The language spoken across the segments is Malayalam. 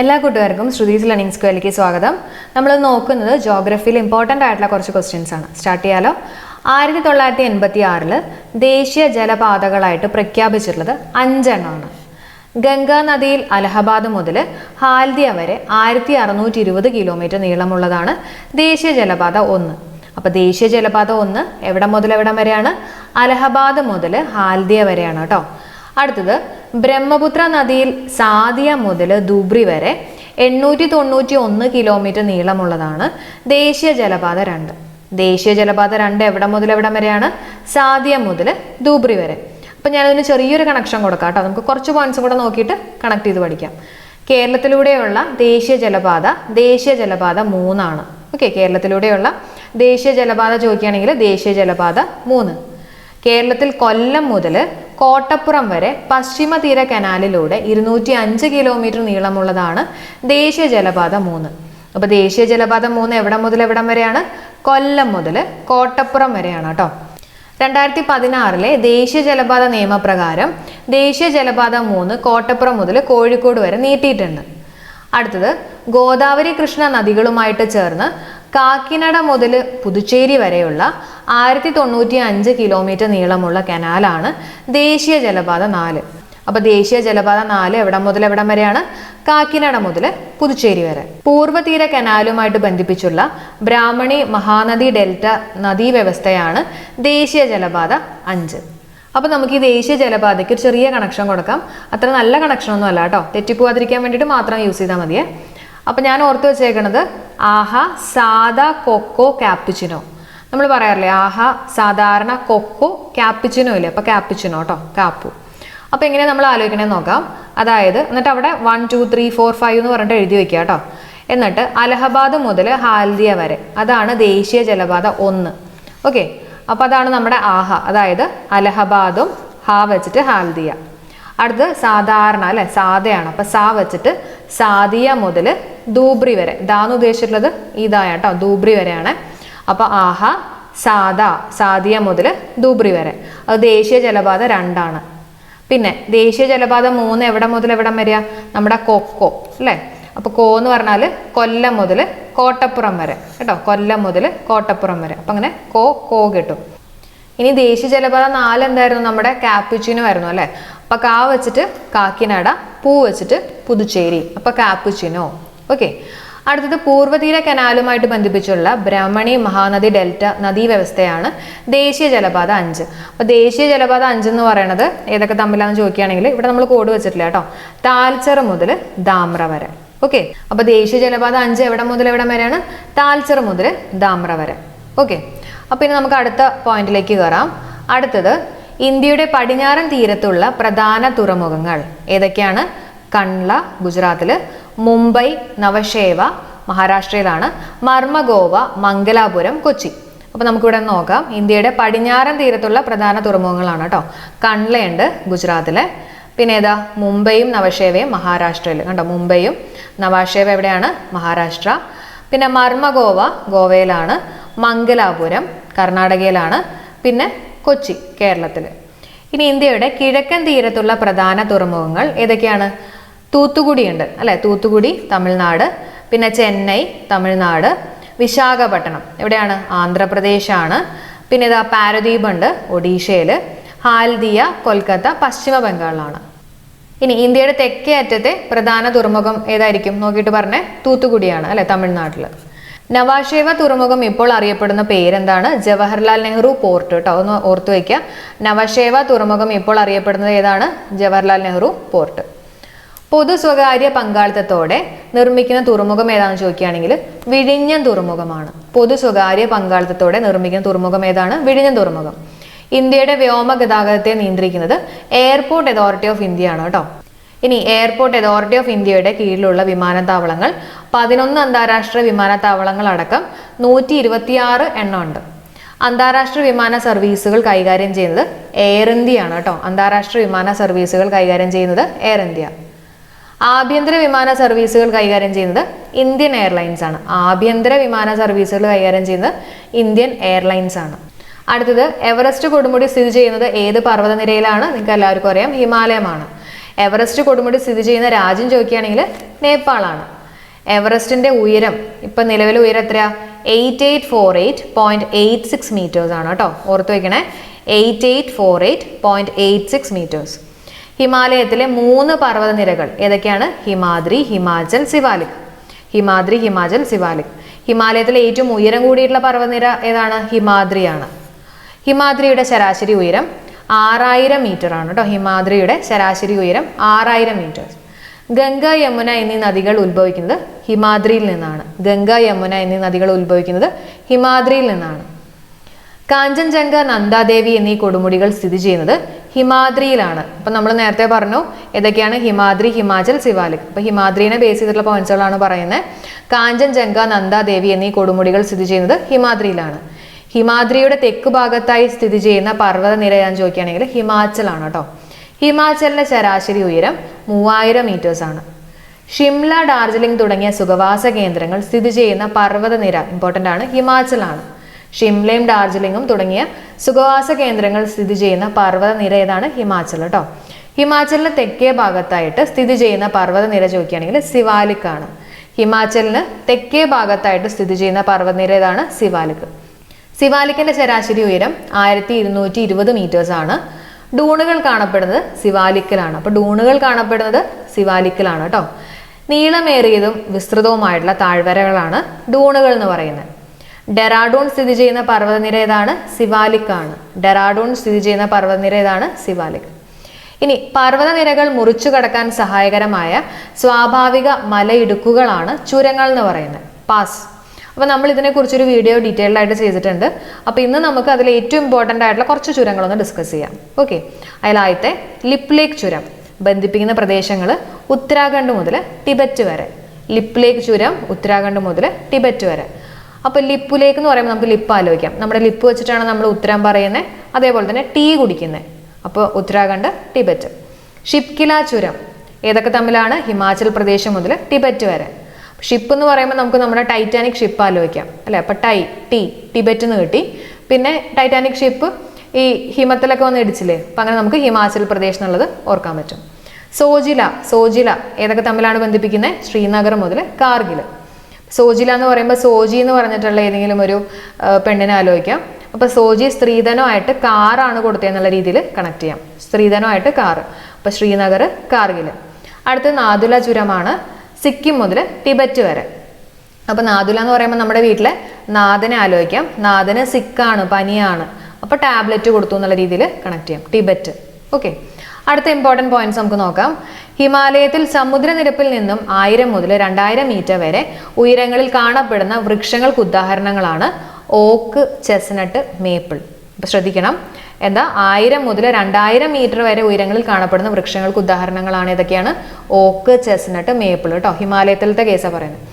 എല്ലാ കൂട്ടുകാർക്കും ശ്രുതീസ് ലേണിംഗ് സ്കൂളിലേക്ക് സ്വാഗതം. നമ്മൾ നോക്കുന്നത് ജോഗ്രഫിയിൽ ഇമ്പോർട്ടന്റ് ആയിട്ടുള്ള കുറച്ച് ക്വസ്റ്റ്യൻസ് ആണ്. സ്റ്റാർട്ട് ചെയ്യാലോ. ആയിരത്തി തൊള്ളായിരത്തി എൺപത്തി ആറിൽ ദേശീയ ജലപാതകളായിട്ട് പ്രഖ്യാപിച്ചിട്ടുള്ളത് അഞ്ചെണ്ണമാണ് ഗംഗാ നദിയിൽ അലഹബാദ് മുതൽ ഹാൽദിയ വരെ ആയിരത്തി അറുന്നൂറ്റി ഇരുപത് കിലോമീറ്റർ നീളമുള്ളതാണ് ദേശീയ ജലപാത ഒന്ന്. അപ്പോൾ ദേശീയ ജലപാത ഒന്ന് എവിടെ മുതൽ എവിടം വരെയാണ്? അലഹബാദ് മുതൽ ഹാൽദിയ വരെയാണ് കേട്ടോ. അടുത്തത് ബ്രഹ്മപുത്ര നദിയിൽ സാദിയ മുതൽ ദുബ്രി വരെ എണ്ണൂറ്റി തൊണ്ണൂറ്റി ഒന്ന് കിലോമീറ്റർ നീളമുള്ളതാണ് ദേശീയ ജലപാത രണ്ട്. ദേശീയ ജലപാത രണ്ട് എവിടെ മുതൽ എവിടം വരെയാണ്? സാദിയ മുതൽ ദുബ്രി വരെ. അപ്പം ഞാനതിന് ചെറിയൊരു കണക്ഷൻ കൊടുക്കാം കേട്ടോ. നമുക്ക് കുറച്ച് പോയിന്റ്സ് കൂടെ നോക്കിയിട്ട് കണക്ട് ചെയ്ത് പഠിക്കാം. കേരളത്തിലൂടെയുള്ള ദേശീയ ജലപാത ദേശീയ ജലപാത മൂന്നാണ്. ഓക്കെ കേരളത്തിലൂടെയുള്ള ദേശീയ ജലപാത ചോദിക്കുകയാണെങ്കിൽ ദേശീയ ജലപാത മൂന്ന്. കേരളത്തിൽ കൊല്ലം മുതൽ കോട്ടപ്പുറം വരെ പശ്ചിമ തീര കനാലിലൂടെ ഇരുന്നൂറ്റി അഞ്ച് കിലോമീറ്റർ നീളമുള്ളതാണ് ദേശീയ ജലപാത മൂന്ന്. അപ്പോൾ ദേശീയ ജലപാത മൂന്ന് എവിടെ മുതൽ എവിടം വരെയാണ്? കൊല്ലം മുതൽ കോട്ടപ്പുറം വരെയാണ് കേട്ടോ രണ്ടായിരത്തി പതിനാറിലെ ദേശീയ ജലപാത നിയമപ്രകാരം ദേശീയ ജലപാത മൂന്ന് കോട്ടപ്പുറം മുതൽ കോഴിക്കോട് വരെ നീട്ടിയിട്ടുണ്ട്. അടുത്തത് ഗോദാവരി കൃഷ്ണ നദികളുമായിട്ട് ചേർന്ന് കാക്കിനട മുതൽ പുതുച്ചേരി വരെയുള്ള ആയിരത്തി തൊണ്ണൂറ്റി അഞ്ച് കിലോമീറ്റർ നീളമുള്ള കനാലാണ് ദേശീയ ജലപാത നാല്. അപ്പൊ ദേശീയ ജലപാത നാല് എവിടം മുതൽ എവിടം വരെയാണ്? കാക്കിനട മുതൽ പുതുച്ചേരി വരെ. പൂർവതീര കനാലുമായിട്ട് ബന്ധിപ്പിച്ചുള്ള ബ്രാഹ്മണി മഹാനദി ഡെൽറ്റ നദീ വ്യവസ്ഥയാണ് ദേശീയ ജലപാത അഞ്ച്. അപ്പൊ നമുക്ക് ഈ ദേശീയ ജലപാതയ്ക്ക് ഒരു ചെറിയ കണക്ഷൻ കൊടുക്കാം. അത്ര നല്ല കണക്ഷൻ ഒന്നും അല്ല കേട്ടോ. തെറ്റിപ്പോവാതിരിക്കാൻ വേണ്ടിയിട്ട് മാത്രം യൂസ് ചെയ്താൽ മതിയേ. അപ്പൊ ഞാൻ ഓർത്ത് വെച്ചേക്കണത് ആഹ സാദാ കൊക്കോ ക്യാപ്പിച്ചിനോ നമ്മൾ പറയാറില്ലേ ആഹ സാധാരണ കൊക്കോ ക്യാപ്പിച്ചിനോ ഇല്ലേ? അപ്പോൾ ക്യാപ്പിച്ചിനോ കേട്ടോ കാപ്പു. അപ്പോൾ എങ്ങനെ നമ്മൾ ആലോചിക്കണേ നോക്കാം. അതായത് എന്നിട്ട് അവിടെ one two three four five എന്ന് പറഞ്ഞിട്ട് എഴുതി വെക്കുക കേട്ടോ എന്നിട്ട് അലഹബാദ് മുതൽ ഹാൽദിയ വരെ അതാണ് ദേശീയ ജലപാത ഒന്ന്. ഓക്കെ? അപ്പോൾ അതാണ് നമ്മുടെ ആഹ അതായത് അലഹബാദും ഹാ വെച്ചിട്ട് ഹാൽദിയ. അടുത്ത് സാധാരണ അല്ലേ? സാധയാണ് അപ്പം സാ വെച്ചിട്ട് സാദിയ മുതൽ ദൂബ്രി വരെ. ദാന്ന് ഉദ്ദേശിച്ചിട്ടുള്ളത്. ഇതായ കേട്ടോ ദൂബ്രി വരെയാണ്. അപ്പൊ ആഹ സാദ സാദിയ മുതൽ ദൂബ്രി വരെ. അത് ദേശീയ ജലപാത രണ്ടാണ്. പിന്നെ ദേശീയ ജലപാത മൂന്ന് എവിടെ മുതൽ എവിടം വരിക നമ്മുടെ കൊക്കോ അല്ലേ? അപ്പൊ കോ എന്ന് പറഞ്ഞാൽ കൊല്ലം മുതൽ കോട്ടപ്പുറം വരെ. കേട്ടോ കൊല്ലം മുതൽ കോട്ടപ്പുറം വരെ. അപ്പൊ അങ്ങനെ കോ കോ കിട്ടും. ഇനി ദേശീയ ജലപാത നാല് എന്തായിരുന്നു നമ്മുടെ കാപ്പുച്ചിനോ ആയിരുന്നു അല്ലെ? അപ്പൊ കാ വെച്ചിട്ട് കാക്കിനട പൂ വെച്ചിട്ട് പുതുച്ചേരി. അപ്പൊ കാപ്പുച്ചിനോ ഓക്കെ. അടുത്തത് പൂർവതീര കനാലുമായിട്ട് ബന്ധിപ്പിച്ചുള്ള ബ്രഹ്മണി മഹാനദി ഡെൽറ്റ നദീ വ്യവസ്ഥയാണ് ദേശീയ ജലപാത അഞ്ച്. അപ്പൊ ദേശീയ ജലപാത അഞ്ച് എന്ന് പറയുന്നത് ഏതൊക്കെ തമ്മിലാണെന്ന് ചോദിക്കുകയാണെങ്കിൽ ഇവിടെ നമ്മൾ കോഡ് വെച്ചിട്ടില്ല കേട്ടോ. താൽച്ചർ മുതൽ ദാമ്ര വരെ. ഓക്കെ. അപ്പൊ ദേശീയ ജലപാത അഞ്ച് എവിടെ മുതൽ എവിടെ വരെയാണ്? താൽച്ചർ മുതൽ ദാമ്ര വരെ. ഓക്കെ. അപ്പൊ ഇനി നമുക്ക് അടുത്ത പോയിന്റിലേക്ക് കയറാം അടുത്തത് ഇന്ത്യയുടെ പടിഞ്ഞാറൻ തീരത്തുള്ള പ്രധാന തുറമുഖങ്ങൾ ഏതൊക്കെയാണ്? കൺള ഗുജറാത്തിൽ മുംബൈ നവശേവ മഹാരാഷ്ട്രയിലാണ് മർമഗോവ മംഗലാപുരം കൊച്ചി. അപ്പൊ നമുക്കിവിടെ നോക്കാം. ഇന്ത്യയുടെ പടിഞ്ഞാറൻ തീരത്തുള്ള പ്രധാന തുറമുഖങ്ങളാണ് കേട്ടോ. കണ്ലയുണ്ട് ഗുജറാത്തിലെ. പിന്നെ ഏതാ? മുംബൈയും നവശേവയും മഹാരാഷ്ട്രയിൽ കണ്ടോ? മുംബൈയും നവാശേവ എവിടെയാണ്? മഹാരാഷ്ട്ര. പിന്നെ മർമഗോവ ഗോവയിലാണ്. മംഗലാപുരം കർണാടകയിലാണ് പിന്നെ കൊച്ചി കേരളത്തിൽ ഇനി ഇന്ത്യയുടെ കിഴക്കൻ തീരത്തുള്ള പ്രധാന തുറമുഖങ്ങൾ ഏതൊക്കെയാണ്? തൂത്തുകുടി ഉണ്ട് അല്ലെ? തൂത്തുകുടി തമിഴ്നാട് പിന്നെ ചെന്നൈ തമിഴ്നാട് വിശാഖപട്ടണം എവിടെയാണ്? ആന്ധ്രാപ്രദേശാണ്. പിന്നെ ഇതാ പാരദ്വീപ് ഉണ്ട് ഒഡീഷയിൽ ഹാൽദിയ കൊൽക്കത്ത പശ്ചിമ ബംഗാളിലാണ്. ഇനി ഇന്ത്യയുടെ തെക്കേ അറ്റത്തെ പ്രധാന തുറമുഖം ഏതായിരിക്കും? നോക്കിയിട്ട് പറഞ്ഞേ തൂത്തുകുടിയാണ് അല്ലെ? തമിഴ്നാട്ടിൽ നവാഷേവ തുറമുഖം ഇപ്പോൾ അറിയപ്പെടുന്ന പേരെന്താണ്? ജവഹർലാൽ നെഹ്റു പോർട്ട് കേട്ടോ ഒന്ന് ഓർത്തു വയ്ക്കുക നവാഷേവ തുറമുഖം ഇപ്പോൾ അറിയപ്പെടുന്നത് ഏതാണ്? ജവഹർലാൽ നെഹ്റു പോർട്ട്. പൊതു സ്വകാര്യ പങ്കാളിത്തത്തോടെ നിർമ്മിക്കുന്ന തുറമുഖം ഏതാണെന്ന് ചോദിക്കുകയാണെങ്കിൽ വിഴിഞ്ഞം തുറമുഖമാണ്. പൊതു സ്വകാര്യ പങ്കാളിത്തത്തോടെ നിർമ്മിക്കുന്ന തുറമുഖം ഏതാണ്? വിഴിഞ്ഞം തുറമുഖം. ഇന്ത്യയുടെ വ്യോമ ഗതാഗതത്തെ നിയന്ത്രിക്കുന്നത് എയർപോർട്ട് അതോറിറ്റി ഓഫ് ഇന്ത്യയാണ് കേട്ടോ. ഇനി എയർപോർട്ട് അതോറിറ്റി ഓഫ് ഇന്ത്യയുടെ കീഴിലുള്ള വിമാനത്താവളങ്ങൾ. പതിനൊന്ന് അന്താരാഷ്ട്ര വിമാനത്താവളങ്ങൾ അടക്കം നൂറ്റി ഇരുപത്തിയാറ് എണ്ണം ഉണ്ട് അന്താരാഷ്ട്ര വിമാന സർവീസുകൾ കൈകാര്യം ചെയ്യുന്നത് എയർ ഇന്ത്യയാണ് കേട്ടോ. അന്താരാഷ്ട്ര വിമാന സർവീസുകൾ കൈകാര്യം ചെയ്യുന്നത് എയർ ഇന്ത്യ ആഭ്യന്തര വിമാന സർവീസുകൾ കൈകാര്യം ചെയ്യുന്നത് ഇന്ത്യൻ എയർലൈൻസ് ആണ്. ആഭ്യന്തര വിമാന സർവീസുകൾ കൈകാര്യം ചെയ്യുന്നത് ഇന്ത്യൻ എയർലൈൻസ് ആണ്. അടുത്തത് എവറസ്റ്റ് കൊടുമുടി സ്ഥിതി ചെയ്യുന്നത് ഏത് പർവതനിരയിലാണ്? നിങ്ങൾക്ക് എല്ലാവർക്കും അറിയാം ഹിമാലയമാണ്. എവറസ്റ്റ് കൊടുമുടി സ്ഥിതി ചെയ്യുന്ന രാജ്യം ചോദിക്കുകയാണെങ്കിൽ നേപ്പാളാണ്. എവറസ്റ്റിന്റെ ഉയരം ഇപ്പൊ നിലവിലെ ഉയരം എത്രയാ? Eight eight four eight point eight six metres ആണ് കേട്ടോ. ഓർത്ത് വയ്ക്കണേ eight eight four eight point eight six metres ഹിമാലയത്തിലെ മൂന്ന് പർവതനിരകൾ ഏതൊക്കെയാണ്? ഹിമാദ്രി ഹിമാചൽ സിവാലിക് ഹിമാദ്രി ഹിമാചൽ സിവാലിക് ഹിമാലയത്തിലെ ഏറ്റവും ഉയരം കൂടിയിട്ടുള്ള പർവതനിര ഏതാണ്? ഹിമാദ്രിയാണ്. ഹിമാദ്രിയുടെ ശരാശരി ഉയരം ആറായിരം മീറ്റർ ആണ് കേട്ടോ ഹിമാദ്രിയുടെ ശരാശരി ഉയരം ആറായിരം മീറ്റേഴ്സ് ഗംഗ യമുന എന്നീ നദികൾ ഉത്ഭവിക്കുന്നത് ഹിമാദ്രിയിൽ നിന്നാണ്. ഗംഗ യമുന എന്നീ നദികൾ ഉത്ഭവിക്കുന്നത് ഹിമാദ്രിയിൽ നിന്നാണ്. കാഞ്ചൻജംഗ നന്ദാദേവി എന്നീ കൊടുമുടികൾ സ്ഥിതി ചെയ്യുന്നത് ഹിമാദ്രിയിലാണ്. അപ്പം നമ്മൾ നേരത്തെ പറഞ്ഞു ഏതൊക്കെയാണ് ഹിമാദ്രി ഹിമാചൽ സിവാലിക്. അപ്പം ഹിമാദ്രിനെ ബേസ് ചെയ്തിട്ടുള്ള പോയിന്റ്സുകളാണ് പറയുന്നത്. കാഞ്ചൻജംഗ നന്ദാദേവി എന്നീ കൊടുമുടികൾ സ്ഥിതി ചെയ്യുന്നത് ഹിമാദ്രിയിലാണ്. ഹിമാദ്രിയുടെ തെക്ക് ഭാഗത്തായി സ്ഥിതി ചെയ്യുന്ന പർവത നിര ഞാൻ ചോദിക്കുകയാണെങ്കിൽ ഹിമാചലാണ് കേട്ടോ. ഹിമാചലിന്റെ ശരാശരി ഉയരം മൂവായിരം മീറ്റേഴ്സ് ആണ്. ഷിംല ഡാർജിലിംഗ് തുടങ്ങിയ സുഖവാസ കേന്ദ്രങ്ങൾ സ്ഥിതി ചെയ്യുന്ന പർവതനിര ഇമ്പോർട്ടന്റ് ആണ് ഹിമാചലാണ്. ഷിംലയും ഡാർജിലിംഗും തുടങ്ങിയ സുഖവാസ കേന്ദ്രങ്ങൾ സ്ഥിതി ചെയ്യുന്ന പർവതനിര ഏതാണ്? ഹിമാചൽ കേട്ടോ. ഹിമാചലിന് തെക്കേ ഭാഗത്തായിട്ട് സ്ഥിതി ചെയ്യുന്ന പർവതനിര ചോദിക്കുകയാണെങ്കിൽ സിവാലിക് ആണ് ഹിമാചലിന് തെക്കേ ഭാഗത്തായിട്ട് സ്ഥിതി ചെയ്യുന്ന പർവതനിര ഏതാണ്? സിവാലിക് സിവാലിക്കിന്റെ ശരാശരി ഉയരം ആയിരത്തി ഇരുന്നൂറ്റി ഇരുപത് മീറ്റേഴ്സ് ആണ്. ഡൂണുകൾ കാണപ്പെടുന്നത് ശിവാലിക്കലാണ് അപ്പൊ ഡൂണുകൾ കാണപ്പെടുന്നത് ശിവാലിക്കലാണ് കേട്ടോ നീളമേറിയതും വിസ്തൃതവുമായിട്ടുള്ള താഴ്വരകളാണ് ഡൂണുകൾ എന്ന് പറയുന്നത്. ഡെറാഡൂൺ സ്ഥിതി ചെയ്യുന്ന പർവതനിര ഏതാണ്? സിവാലിക്കാണ്. ഡെറാഡൂൺ സ്ഥിതി ചെയ്യുന്ന പർവതനിര ഏതാണ്? സിവാലിക്. ഇനി പർവതനിരകൾ മുറിച്ചു കടക്കാൻ സഹായകരമായ സ്വാഭാവിക മലയിടുക്കുകളാണ് ചുരങ്ങൾ എന്ന് പറയുന്നത്. പാസ്. അപ്പോൾ നമ്മൾ ഇതിനെക്കുറിച്ചൊരു വീഡിയോ ഡീറ്റെയിൽഡ് ആയിട്ട് ചെയ്തിട്ടുണ്ട്. അപ്പോൾ ഇന്ന് നമുക്ക് അതിൽ ഏറ്റവും ഇമ്പോർട്ടന്റ് ആയിട്ടുള്ള കുറച്ച് ചുരങ്ങളൊന്ന് ഡിസ്കസ് ചെയ്യാം. ഓക്കെ അതിലാദ്യത്തെ ലിപ് ലേക്ക് ചുരം. ബന്ധിപ്പിക്കുന്ന പ്രദേശങ്ങൾ ഉത്തരാഖണ്ഡ് മുതൽ ടിബറ്റ് വരെ. ലിപ് ലേക്ക് ചുരം ഉത്തരാഖണ്ഡ് മുതൽ ടിബറ്റ് വരെ. അപ്പോൾ ലിപ്പ് ലേക്ക് എന്ന് പറയുമ്പോൾ നമുക്ക് ലിപ്പ് ആലോചിക്കാം. നമ്മുടെ ലിപ്പ് വെച്ചിട്ടാണ് നമ്മൾ ഉത്തരം പറയുന്നത് അതേപോലെ തന്നെ ടീ കുടിക്കുന്നത് അപ്പോൾ ഉത്തരാഖണ്ഡ് ടിബറ്റ്. ഷിപ്കില ചുരം. ഏതൊക്കെ തമ്മിലാണ്? ഹിമാചൽ പ്രദേശ് മുതൽ ടിബറ്റ് വരെ. ഷിപ്പ് എന്ന് പറയുമ്പോൾ നമുക്ക് നമ്മുടെ ടൈറ്റാനിക് ഷിപ്പ് ആലോചിക്കാം. അല്ലേ? അപ്പം ടൈ ടി ടിബറ്റ് എന്ന് കിട്ടി. പിന്നെ ടൈറ്റാനിക് ഷിപ്പ് ഈ ഹിമത്തിലൊക്കെ വന്ന് ഇടിച്ചില്ലേ? അപ്പം അങ്ങനെ നമുക്ക് ഹിമാചൽ പ്രദേശ് എന്നുള്ളത് ഓർക്കാൻ പറ്റും. സോജില സോജില ഏതൊക്കെ തമ്മിലാണ് ബന്ധിപ്പിക്കുന്നത് ശ്രീനഗർ മുതൽ കാർഗിൽ സോജില എന്ന് പറയുമ്പോൾ സോജി എന്ന് പറഞ്ഞിട്ടുള്ള ഏതെങ്കിലും ഒരു പെണ്ണിനെ ആലോചിക്കാം. അപ്പോൾ സോജി സ്ത്രീധനമായിട്ട് കാറാണ് കൊടുത്തതെന്നുള്ള രീതിയിൽ കണക്ട് ചെയ്യാം. സ്ത്രീധനമായിട്ട് കാറ്. അപ്പോൾ ശ്രീനഗർ കാർഗിൽ അടുത്ത് നാദുല ചുരമാണ്. സിക്കിം മുതൽ ടിബറ്റ് വരെ. അപ്പോൾ നാദുല എന്ന് പറയുമ്പോൾ നമ്മുടെ വീട്ടിലെ നാഥനെ ആലോചിക്കാം. നാഥന് സിക്കാണ് പനിയാണ്. അപ്പോൾ ടാബ്ലറ്റ് കൊടുത്തു എന്നുള്ള രീതിയിൽ കണക്ട് ചെയ്യാം. ടിബറ്റ്. ഓക്കെ അടുത്ത ഇമ്പോർട്ടന്റ് പോയിന്റ്സ് നമുക്ക് നോക്കാം. ഹിമാലയത്തിൽ സമുദ്രനിരപ്പിൽ നിന്നും ആയിരം മുതൽ രണ്ടായിരം മീറ്റർ വരെ ഉയരങ്ങളിൽ കാണപ്പെടുന്ന വൃക്ഷങ്ങൾക്ക് ഉദാഹരണങ്ങളാണ് ഓക്ക് ചെസ്നട്ട് മേപ്പിൾ. ശ്രദ്ധിക്കണം. എന്താ? ആയിരം മുതൽ രണ്ടായിരം മീറ്റർ വരെ ഉയരങ്ങളിൽ കാണപ്പെടുന്ന വൃക്ഷങ്ങൾക്ക് ഉദാഹരണങ്ങളാണ് ഇതൊക്കെയാണ്. ഓക്ക് ചെസ്നട്ട് മേപ്പിൾ കേട്ടോ. ഹിമാലയത്തിലത്തെ കേസാണ് പറയുന്നത്.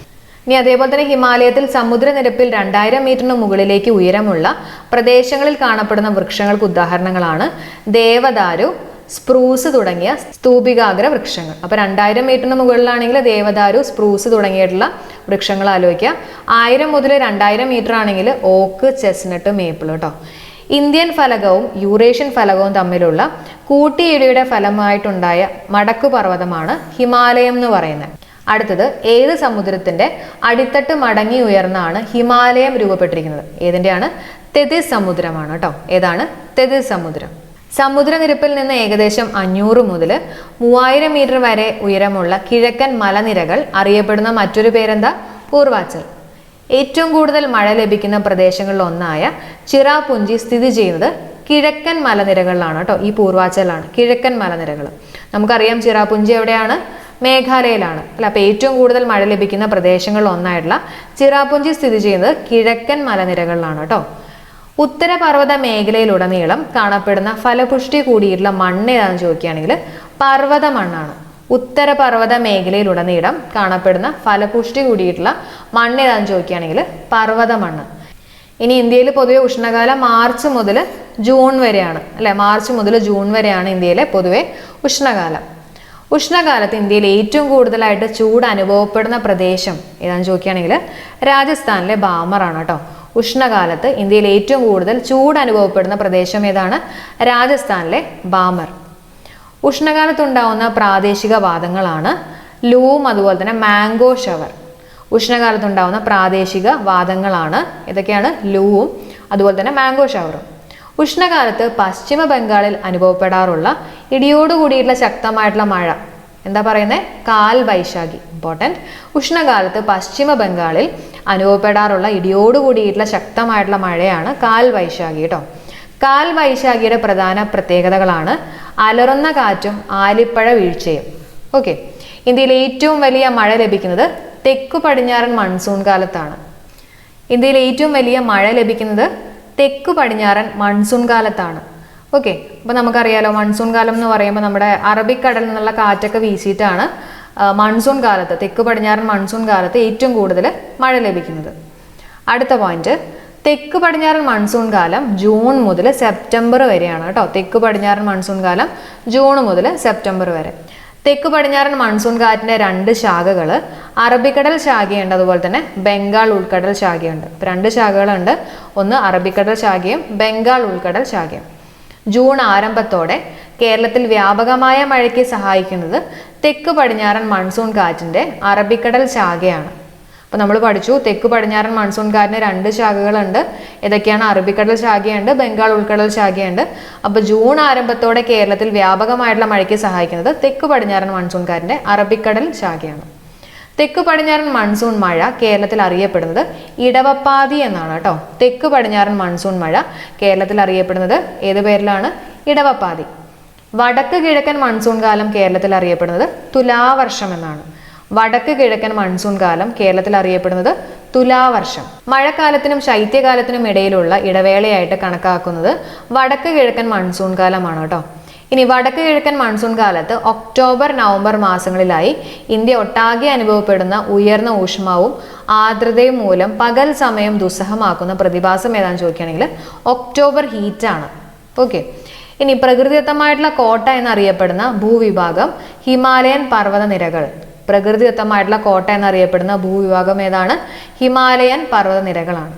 ഇനി അതേപോലെ തന്നെ ഹിമാലയത്തിൽ സമുദ്രനിരപ്പിൽ രണ്ടായിരം മീറ്ററിന് മുകളിലേക്ക് ഉയരമുള്ള പ്രദേശങ്ങളിൽ കാണപ്പെടുന്ന വൃക്ഷങ്ങൾക്ക് ഉദാഹരണങ്ങളാണ് ദേവദാരു സ്പ്രൂസ് തുടങ്ങിയ സ്തൂപികാഗ്ര വൃക്ഷങ്ങൾ. അപ്പോൾ രണ്ടായിരം മീറ്ററിന് മുകളിലാണെങ്കിൽ ദേവദാരു സ്പ്രൂസ് തുടങ്ങിയിട്ടുള്ള വൃക്ഷങ്ങൾ ആലോചിക്കുക. ആയിരം മുതൽ രണ്ടായിരം മീറ്റർ ആണെങ്കിൽ ഓക്ക് ചെസ്നട്ട് മേപ്പിൾ കേട്ടോ. ഇന്ത്യൻ ഫലകവും യൂറേഷ്യൻ ഫലകവും തമ്മിലുള്ള കൂട്ടിയിടിയുടെ ഫലമായിട്ടുണ്ടായ മടക്കു പർവതമാണ് ഹിമാലയം എന്ന് പറയുന്നത്. അടുത്തത് ഏത് സമുദ്രത്തിന്റെ അടിത്തട്ട് മടങ്ങി ഉയർന്നാണ് ഹിമാലയം രൂപപ്പെട്ടിരിക്കുന്നത്? ഏതിന്റെയാണ്? തെതിസ് സമുദ്രമാണ് കേട്ടോ. ഏതാണ്? തെതിസ് സമുദ്രം. സമുദ്രനിരപ്പിൽ നിന്ന് ഏകദേശം അഞ്ഞൂറ് മുതൽ മൂവായിരം മീറ്റർ വരെ ഉയരമുള്ള കിഴക്കൻ മലനിരകൾ അറിയപ്പെടുന്ന മറ്റൊരു പേരെന്താ? പൂർവാച്ചൽ. ഏറ്റവും കൂടുതൽ മഴ ലഭിക്കുന്ന പ്രദേശങ്ങളിൽ ഒന്നായ ചിറാപുഞ്ചി സ്ഥിതി ചെയ്യുന്നത് കിഴക്കൻ മലനിരകളിലാണ് കേട്ടോ ഈ പൂർവാചലാണ് കിഴക്കൻ മലനിരകൾ നമുക്കറിയാം ചിറാപുഞ്ചി എവിടെയാണ്? മേഘാലയയിലാണ്. അല്ല അപ്പൊ ഏറ്റവും കൂടുതൽ മഴ ലഭിക്കുന്ന പ്രദേശങ്ങളിൽ ഒന്നായിട്ടുള്ള ചിറാപുഞ്ചി സ്ഥിതി ചെയ്യുന്നത് കിഴക്കൻ മലനിരകളിലാണ് കേട്ടോ. ഉത്തരപർവത മേഖലയിലുടനീളം കാണപ്പെടുന്ന ഫലപുഷ്ടി കൂടിയിട്ടുള്ള മണ്ണ് ഏതാണെന്ന് ചോദിക്കുകയാണെങ്കിൽ പർവത മണ്ണാണ് ഉത്തരപർവത മേഖലയിലുടനീളം കാണപ്പെടുന്ന ഫലപുഷ്ടി കൂടിയിട്ടുള്ള മണ്ണ് ഏതാണെന്ന് ചോദിക്കുകയാണെങ്കിൽ പർവത മണ്ണ് ഇനി ഇന്ത്യയിൽ പൊതുവെ ഉഷ്ണകാലം മാർച്ച് മുതൽ ജൂൺ വരെയാണ്. അല്ലെ? മാർച്ച് മുതൽ ജൂൺ വരെയാണ് ഇന്ത്യയിലെ പൊതുവെ ഉഷ്ണകാലം. ഉഷ്ണകാലത്ത് ഇന്ത്യയിൽ ഏറ്റവും കൂടുതലായിട്ട് ചൂട് അനുഭവപ്പെടുന്ന പ്രദേശം ഏതാണെന്ന് ചോദിക്കുകയാണെങ്കിൽ രാജസ്ഥാനിലെ ബാമറാണ് കേട്ടോ. ഉഷ്ണകാലത്ത് ഇന്ത്യയിൽ ഏറ്റവും കൂടുതൽ ചൂട് അനുഭവപ്പെടുന്ന പ്രദേശം ഏതാണ്? രാജസ്ഥാനിലെ ബാമർ. ഉഷ്ണകാലത്തുണ്ടാവുന്ന പ്രാദേശിക വാദങ്ങളാണ് ലൂവും അതുപോലെ തന്നെ മാംഗോ ഷവർ. ഉഷ്ണകാലത്തുണ്ടാവുന്ന പ്രാദേശിക വാദങ്ങളാണ്. ഇതൊക്കെയാണ് ലൂവും അതുപോലെ തന്നെ മാംഗോ ഷവറും. ഉഷ്ണകാലത്ത് പശ്ചിമ ബംഗാളിൽ അനുഭവപ്പെടാറുള്ള ഇടിയോടുകൂടിയിട്ടുള്ള ശക്തമായിട്ടുള്ള മഴ. എന്താ പറയുന്നത് കാൽ വൈശാഖി. ഇമ്പോർട്ടന്റ് ഉഷ്ണകാലത്ത് പശ്ചിമ ബംഗാളിൽ അനുഭവപ്പെടാറുള്ള ഇടിയോടുകൂടിയിട്ടുള്ള ശക്തമായിട്ടുള്ള മഴയാണ് കാൽ വൈശാഖി കേട്ടോ കാൽ വൈശാഖിയുടെ പ്രധാന പ്രത്യേകതകളാണ്. അലറുന്ന കാറ്റും ആലിപ്പഴ വീഴ്ചയും. ഓക്കെ ഇന്ത്യയിൽ ഏറ്റവും വലിയ മഴ ലഭിക്കുന്നത് തെക്കു പടിഞ്ഞാറൻ മൺസൂൺ കാലത്താണ്. ഇന്ത്യയിൽ ഏറ്റവും വലിയ മഴ ലഭിക്കുന്നത് തെക്കു പടിഞ്ഞാറൻ മൺസൂൺ കാലത്താണ്. ഓക്കെ അപ്പോൾ നമുക്കറിയാലോ മൺസൂൺ കാലം എന്ന് പറയുമ്പോൾ നമ്മുടെ അറബിക്കടലിൽ നിന്നുള്ള കാറ്റൊക്കെ വീശിയിട്ടാണ് മൺസൂൺ കാലത്ത് തെക്കു പടിഞ്ഞാറൻ മൺസൂൺ കാലത്ത് ഏറ്റവും കൂടുതൽ മഴ ലഭിക്കുന്നത്. അടുത്ത പോയിന്റ് തെക്ക് പടിഞ്ഞാറൻ മൺസൂൺ കാലം ജൂൺ മുതൽ സെപ്റ്റംബർ വരെയാണ് കേട്ടോ. തെക്ക് പടിഞ്ഞാറൻ മൺസൂൺ കാലം ജൂൺ മുതൽ സെപ്റ്റംബർ വരെ. തെക്ക് പടിഞ്ഞാറൻ മൺസൂൺ കാറ്റിന്റെ രണ്ട് ശാഖകൾ അറബിക്കടൽ ശാഖയുണ്ട് അതുപോലെ തന്നെ ബംഗാൾ ഉൾക്കടൽ ശാഖയുണ്ട്. രണ്ട് ശാഖകളുണ്ട്. ഒന്ന് അറബിക്കടൽ ശാഖയും ബംഗാൾ ഉൾക്കടൽ ശാഖയും. ജൂൺ ആരംഭത്തോടെ കേരളത്തിൽ വ്യാപകമായ മഴയ്ക്ക് സഹായിക്കുന്നത് തെക്ക് പടിഞ്ഞാറൻ മൺസൂൺ കാറ്റിന്റെ അറബിക്കടൽ ശാഖയാണ്. അപ്പോൾ നമ്മൾ പഠിച്ചു. തെക്ക് പടിഞ്ഞാറൻ മൺസൂൺ കാറ്റിന് രണ്ട് ശാഖകളുണ്ട്. ഏതൊക്കെയാണ്? അറബിക്കടൽ ശാഖയുണ്ട് ബംഗാൾ ഉൾക്കടൽ ശാഖയുണ്ട്. അപ്പോൾ ജൂൺ ആരംഭത്തോടെ കേരളത്തിൽ വ്യാപകമായിട്ടുള്ള മഴയ്ക്ക് സഹായിക്കുന്നത് തെക്ക് പടിഞ്ഞാറൻ മൺസൂൺ കാറ്റിന്റെ അറബിക്കടൽ ശാഖയാണ്. തെക്ക് പടിഞ്ഞാറൻ മൺസൂൺ മഴ കേരളത്തിൽ അറിയപ്പെടുന്നത് ഇടവപ്പാതി എന്നാണ് കേട്ടോ. തെക്ക് പടിഞ്ഞാറൻ മൺസൂൺ മഴ കേരളത്തിൽ അറിയപ്പെടുന്നത് ഏത് പേരിലാണ്? ഇടവപ്പാതി. വടക്ക് കിഴക്കൻ മൺസൂൺ കാലം കേരളത്തിൽ അറിയപ്പെടുന്നത് തുലാവർഷം എന്നാണ്. വടക്ക് കിഴക്കൻ മൺസൂൺ കാലം കേരളത്തിൽ അറിയപ്പെടുന്നത് തുലാവർഷം. മഴക്കാലത്തിനും ശൈത്യകാലത്തിനും ഇടയിലുള്ള ഇടവേളയായിട്ട് കണക്കാക്കുന്നത് വടക്ക് കിഴക്കൻ മൺസൂൺ കാലമാണ് കേട്ടോ. ഇനി വടക്ക് കിഴക്കൻ മൺസൂൺ കാലത്ത് ഒക്ടോബർ നവംബർ മാസങ്ങളിലായി ഇന്ത്യ ഒട്ടാകെ അനുഭവപ്പെടുന്ന ഉയർന്ന ഊഷ്മാവും ആർദ്രതയും മൂലം പകൽ സമയം ദുസ്സഹമാക്കുന്ന പ്രതിഭാസം ഏതാണെന്ന് ചോദിക്കുകയാണെങ്കിൽ ഒക്ടോബർ ഹീറ്റാണ് ഓക്കെ ഇനി പ്രകൃതിദത്തമായിട്ടുള്ള കോട്ട എന്നറിയപ്പെടുന്ന ഭൂവിഭാഗം ഹിമാലയൻ പർവതനിരകൾ. പ്രകൃതിദത്തമായിട്ടുള്ള കോട്ട എന്നറിയപ്പെടുന്ന ഭൂവിഭാഗം ഏതാണ്? ഹിമാലയൻ പർവതനിരകളാണ്.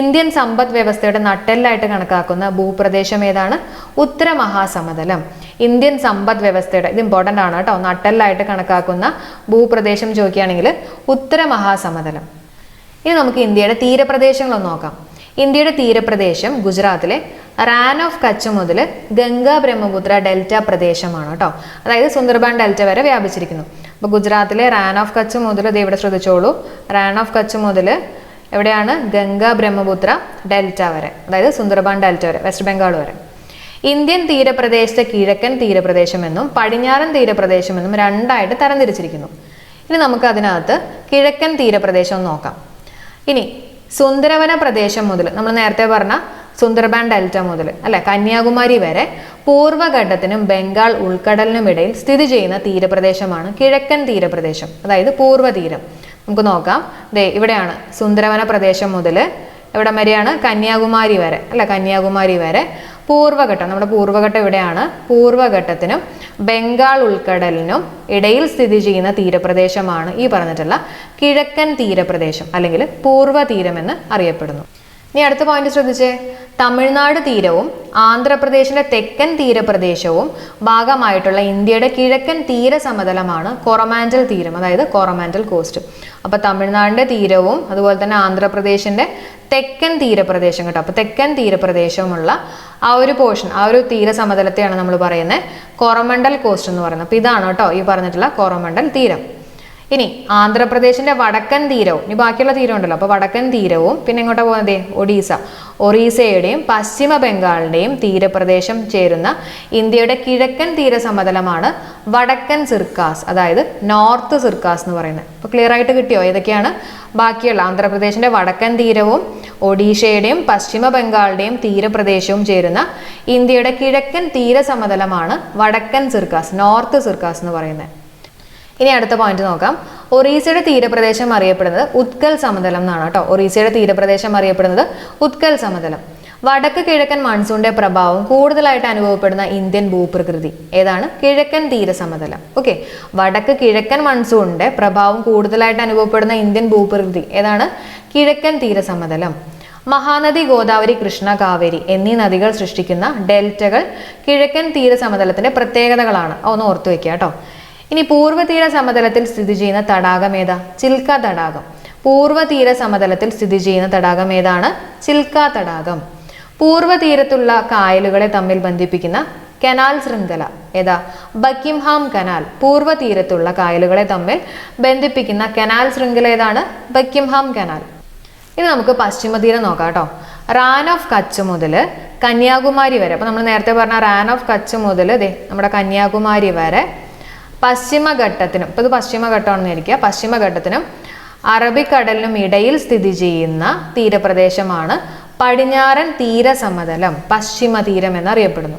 ഇന്ത്യൻ സമ്പദ് വ്യവസ്ഥയുടെ നട്ടെല്ലായിട്ട് കണക്കാക്കുന്ന ഭൂപ്രദേശം ഏതാണ്? ഉത്തര മഹാസമതലം ഇന്ത്യൻ സമ്പദ് വ്യവസ്ഥയുടെ ഇത് ഇമ്പോർട്ടന്റ് ആണ് കേട്ടോ. നട്ടെല്ലായിട്ട് കണക്കാക്കുന്ന ഭൂപ്രദേശം ചോദിക്കുകയാണെങ്കിൽ ഉത്തര മഹാസമതലം ഇനി നമുക്ക് ഇന്ത്യയുടെ തീരപ്രദേശങ്ങളൊന്ന് നോക്കാം. ഇന്ത്യയുടെ തീരപ്രദേശം ഗുജറാത്തിലെ റാൻ ഓഫ് കച്ച് മുതൽ ഗംഗ ബ്രഹ്മപുത്ര ഡെൽറ്റ പ്രദേശമാണ് കേട്ടോ. അതായത് സുന്ദർബാൻ ഡെൽറ്റ വരെ വ്യാപിച്ചിരിക്കുന്നു. അപ്പോൾ ഗുജറാത്തിലെ റാൻ ഓഫ് കച്ച് മുതൽ ഇത് ഇവിടെ ശ്രദ്ധിച്ചോളൂ. റാൻ ഓഫ് കച്ച് മുതൽ എവിടെയാണ്? ഗംഗ ബ്രഹ്മപുത്ര ഡെൽറ്റ വരെ. അതായത് സുന്ദർബാൻ ഡെൽറ്റ വരെ വെസ്റ്റ് ബംഗാൾ വരെ. ഇന്ത്യൻ തീരപ്രദേശത്തെ കിഴക്കൻ തീരപ്രദേശമെന്നും പടിഞ്ഞാറൻ തീരപ്രദേശമെന്നും രണ്ടായിട്ട് തരംതിരിച്ചിരിക്കുന്നു. ഇനി നമുക്ക് അതിനകത്ത് കിഴക്കൻ തീരപ്രദേശം നോക്കാം. ഇനി സുന്ദരവന പ്രദേശം മുതൽ നമ്മൾ നേരത്തെ പറഞ്ഞ സുന്ദർബാൻ ഡെൽറ്റ മുതൽ അല്ലെ? കന്യാകുമാരി വരെ പൂർവഘട്ടത്തിനും ബംഗാൾ ഉൾക്കടലിനും ഇടയിൽ സ്ഥിതി ചെയ്യുന്ന തീരപ്രദേശമാണ് കിഴക്കൻ തീരപ്രദേശം അതായത് പൂർവതീരം. നമുക്ക് നോക്കാം. ദേ ഇവിടെയാണ് സുന്ദരവന പ്രദേശം മുതൽ എവിടം വരെയാണ്? കന്യാകുമാരി വരെ അല്ല? കന്യാകുമാരി വരെ പൂർവഘട്ടം. നമ്മുടെ പൂർവഘട്ടം ഇവിടെയാണ്. പൂർവഘട്ടത്തിനും ബംഗാൾ ഉൾക്കടലിനും ഇടയിൽ സ്ഥിതി ചെയ്യുന്ന തീരപ്രദേശമാണ് ഈ പറഞ്ഞിട്ടുള്ള കിഴക്കൻ തീരപ്രദേശം അല്ലെങ്കിൽ പൂർവ തീരം എന്ന് അറിയപ്പെടുന്നു. ഇനി അടുത്ത പോയിന്റ് ശ്രദ്ധിച്ചേ. തമിഴ്നാട് തീരവും ആന്ധ്രാപ്രദേശിന്റെ തെക്കൻ തീരപ്രദേശവും ഭാഗമായിട്ടുള്ള ഇന്ത്യയുടെ കിഴക്കൻ തീരസമതലമാണ് കൊറമാൻഡൽ തീരം അതായത് കൊറമാൻഡൽ കോസ്റ്റ്. അപ്പൊ തമിഴ്നാടിന്റെ തീരവും അതുപോലെ തന്നെ ആന്ധ്രാപ്രദേശിന്റെ തെക്കൻ തീരപ്രദേശം കേട്ടോ. അപ്പൊ തെക്കൻ തീരപ്രദേശമുള്ള ആ ഒരു പോർഷൻ ആ ഒരു തീരസമതലത്തെയാണ് നമ്മൾ പറയുന്നത് കൊറമണ്ടൽ കോസ്റ്റ് എന്ന് പറയുന്നത്. അപ്പൊ ഇതാണ് കേട്ടോ ഈ പറഞ്ഞിട്ടുള്ള കൊറമണ്ടൽ തീരം. ഇനി ആന്ധ്രാപ്രദേശിന്റെ വടക്കൻ തീരവും ഇനി ബാക്കിയുള്ള തീരം ഉണ്ടല്ലോ അപ്പൊ വടക്കൻ തീരവും പിന്നെ എങ്ങോട്ടാ പോകുന്നത് ഒഡീസ. ഒറീസയുടെയും പശ്ചിമ ബംഗാളിന്റെയും തീരപ്രദേശം ചേരുന്ന ഇന്ത്യയുടെ കിഴക്കൻ തീരസമതലമാണ് വടക്കൻ സിർക്കാസ് അതായത് നോർത്ത് സിർക്കാസ് എന്ന് പറയുന്നത്. അപ്പൊ ക്ലിയർ ആയിട്ട് കിട്ടിയോ? ഏതൊക്കെയാണ്? ബാക്കിയുള്ള ആന്ധ്രാപ്രദേശിന്റെ വടക്കൻ തീരവും ഒഡീഷയുടെയും പശ്ചിമ ബംഗാളിന്റെയും തീരപ്രദേശവും ചേരുന്ന ഇന്ത്യയുടെ കിഴക്കൻ തീരസമതലമാണ് വടക്കൻ സിർക്കാസ് നോർത്ത് സിർക്കാസ് എന്ന് പറയുന്നത്. ഇനി അടുത്ത പോയിന്റ് നോക്കാം. ഒറീസയുടെ തീരപ്രദേശം അറിയപ്പെടുന്നത് ഉത്കൽ സമതലം എന്നാണ് കേട്ടോ. ഒറീസയുടെ തീരപ്രദേശം അറിയപ്പെടുന്നത് ഉത്കൽ സമതലം. വടക്ക് കിഴക്കൻ മൺസൂണിന്റെ പ്രഭാവം കൂടുതലായിട്ട് അനുഭവപ്പെടുന്ന ഇന്ത്യൻ ഭൂപ്രകൃതി ഏതാണ്? കിഴക്കൻ തീരസമതലം. ഓക്കെ വടക്ക് കിഴക്കൻ മൺസൂണിന്റെ പ്രഭാവം കൂടുതലായിട്ട് അനുഭവപ്പെടുന്ന ഇന്ത്യൻ ഭൂപ്രകൃതി ഏതാണ്? കിഴക്കൻ തീരസമതലം. മഹാനദി ഗോദാവരി കൃഷ്ണ കാവേരി എന്നീ നദികൾ സൃഷ്ടിക്കുന്ന ഡെൽറ്റകൾ കിഴക്കൻ തീരസമതലത്തിന്റെ പ്രത്യേകതകളാണ്. ഒന്ന് ഓർത്തു വെക്കുക കേട്ടോ. ഇനി പൂർവതീര സമതലത്തിൽ സ്ഥിതി ചെയ്യുന്ന തടാകം ഏതാ? ചിൽക്ക തടാകം. പൂർവതീര സമതലത്തിൽ സ്ഥിതി ചെയ്യുന്ന തടാകം ഏതാണ്? ചിൽക്ക തടാകം. പൂർവതീരത്തുള്ള കായലുകളെ തമ്മിൽ ബന്ധിപ്പിക്കുന്ന കനാൽ ശൃംഖല ഏതാ? ബക്കിംഹാം കനാൽ. പൂർവതീരത്തുള്ള കായലുകളെ തമ്മിൽ ബന്ധിപ്പിക്കുന്ന കനാൽ ശൃംഖല ഏതാണ്? Buckingham canal. ഇനി നമുക്ക് പശ്ചിമതീരം നോക്കാം കേട്ടോ. റാൻ ഓഫ് കച്ച് മുതൽ കന്യാകുമാരി വരെ. അപ്പോൾ നമ്മൾ നേരത്തെ പറഞ്ഞ റാൻ ഓഫ് കച്ച് മുതൽ ദേ നമ്മുടെ കന്യാകുമാരി വരെ പശ്ചിമഘട്ടത്തിനും ഇപ്പോൾ ഇത് പശ്ചിമഘട്ടമാണെന്ന് ഇരിക്കുക പശ്ചിമഘട്ടത്തിനും അറബിക്കടലിനും ഇടയിൽ സ്ഥിതി ചെയ്യുന്ന തീരപ്രദേശമാണ് പടിഞ്ഞാറൻ തീരസമതലം പശ്ചിമ തീരം എന്നറിയപ്പെടുന്നു.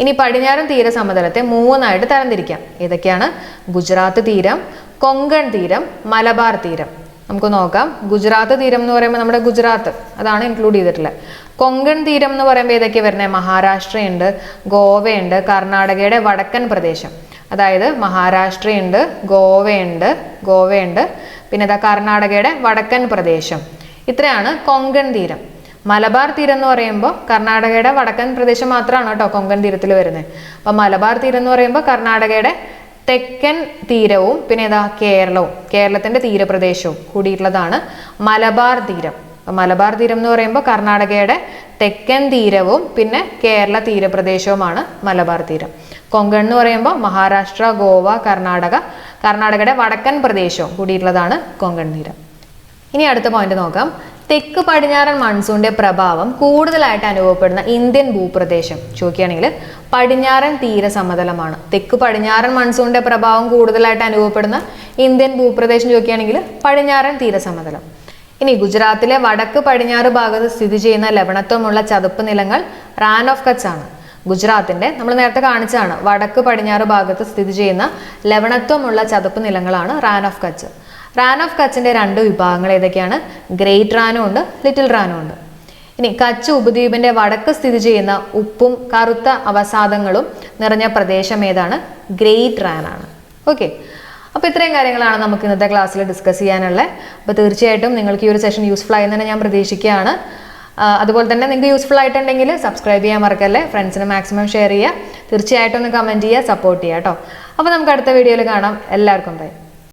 ഇനി പടിഞ്ഞാറൻ തീരസമതലത്തെ മൂന്നായിട്ട് തരംതിരിക്കാം. ഏതൊക്കെയാണ്? ഗുജറാത്ത് തീരം കൊങ്കൺ തീരം മലബാർ തീരം. നമുക്ക് നോക്കാം. ഗുജറാത്ത് തീരം എന്ന് പറയുമ്പോൾ നമ്മുടെ ഗുജറാത്ത് അതാണ് ഇൻക്ലൂഡ് ചെയ്തിട്ടുള്ളത്. കൊങ്കൺ തീരം എന്ന് പറയുമ്പോൾ ഏതൊക്കെയാണ് വരുന്നത്? മഹാരാഷ്ട്രയുണ്ട് ഗോവയുണ്ട് കർണാടകയുടെ വടക്കൻ പ്രദേശം. അതായത് മഹാരാഷ്ട്രയുണ്ട് ഗോവയുണ്ട് ഗോവയുണ്ട്. പിന്നെ ഇതാ കർണാടകയുടെ വടക്കൻ പ്രദേശം. ഇത്രയാണ് കൊങ്കൺ തീരം. മലബാർ തീരം എന്ന് പറയുമ്പോൾ കർണാടകയുടെ വടക്കൻ പ്രദേശം മാത്രമാണ് കേട്ടോ കൊങ്കൺ തീരത്തിൽ വരുന്നത്. അപ്പം മലബാർ തീരം എന്ന് പറയുമ്പോൾ കർണാടകയുടെ തെക്കൻ തീരവും പിന്നെ ഏതാ കേരളവും കേരളത്തിന്റെ തീരപ്രദേശവും കൂടിയിട്ടുള്ളതാണ് മലബാർ തീരം. അപ്പം മലബാർ തീരം എന്ന് പറയുമ്പോൾ കർണാടകയുടെ തെക്കൻ തീരവും പിന്നെ കേരള തീരപ്രദേശവുമാണ് മലബാർ തീരം. കൊങ്കൺ എന്ന് പറയുമ്പോൾ മഹാരാഷ്ട്ര ഗോവ കർണാടക കർണാടകയുടെ വടക്കൻ പ്രദേശവും കൂടിയിട്ടുള്ളതാണ് കൊങ്കൺ തീരം. ഇനി അടുത്ത പോയിന്റ് നോക്കാം. തെക്ക് പടിഞ്ഞാറൻ മൺസൂണിന്റെ പ്രഭാവം കൂടുതലായിട്ട് അനുഭവപ്പെടുന്ന ഇന്ത്യൻ ഭൂപ്രദേശം. ചോദിക്കുകയാണെങ്കിൽ പടിഞ്ഞാറൻ തീരസമതലമാണ് തെക്ക് പടിഞ്ഞാറൻ മൺസൂണിന്റെ പ്രഭാവം കൂടുതലായിട്ട് അനുഭവപ്പെടുന്ന ഇന്ത്യൻ ഭൂപ്രദേശം ചോദിക്കുകയാണെങ്കിൽ പടിഞ്ഞാറൻ തീരസമതലം ഇനി ഗുജറാത്തിലെ വടക്ക് പടിഞ്ഞാറ് ഭാഗത്ത് സ്ഥിതി ചെയ്യുന്ന ലവണത്വമുള്ള ചതുപ്പ് നിലങ്ങൾ റാൻ ഓഫ് കച്ച് ആണ്. ഗുജറാത്തിന്റെ നമ്മൾ നേരത്തെ കാണിച്ചാണ് വടക്ക് പടിഞ്ഞാറ് ഭാഗത്ത് സ്ഥിതി ചെയ്യുന്ന ലവണത്വമുള്ള ചതുപ്പ് നിലങ്ങളാണ് റാൻ ഓഫ് കച്ച്. റാൻ ഓഫ് കച്ചിന്റെ രണ്ട് വിഭാഗങ്ങൾ ഏതൊക്കെയാണ്? ഗ്രേറ്റ് റാനും ഉണ്ട് ലിറ്റിൽ റാനും ഉണ്ട്. ഇനി കച്ച് ഉപദ്വീപിന്റെ വടക്ക് സ്ഥിതി ചെയ്യുന്ന ഉപ്പും കറുത്ത അവസാദങ്ങളും നിറഞ്ഞ പ്രദേശം ഏതാണ്? ഗ്രേറ്റ് റാൻ ആണ് ഓക്കെ. അപ്പോൾ ഇത്രയും കാര്യങ്ങളാണ് നമുക്ക് ഇന്നത്തെ ക്ലാസ്സിൽ ഡിസ്കസ് ചെയ്യാനുള്ളത് അപ്പോൾ തീർച്ചയായിട്ടും നിങ്ങൾക്ക് ഈ ഒരു സെഷൻ യൂസ്ഫുൾ ആയി തന്നെ ഞാൻ പ്രതീക്ഷിക്കുകയാണ്. അതുപോലെ തന്നെ നിങ്ങൾക്ക് യൂസ്ഫുൾ ആയിട്ടുണ്ടെങ്കിൽ സബ്സ്ക്രൈബ് ചെയ്യാൻ മറക്കല്ലേ? ഫ്രണ്ട്സിന് മാക്സിമം ഷെയർ ചെയ്യുക. തീർച്ചയായിട്ടും ഒന്ന് കമന്റ് ചെയ്യുക സപ്പോർട്ട് ചെയ്യുക കേട്ടോ. അപ്പോൾ നമുക്ക് അടുത്ത വീഡിയോയിൽ കാണാം. എല്ലാവർക്കും ബൈ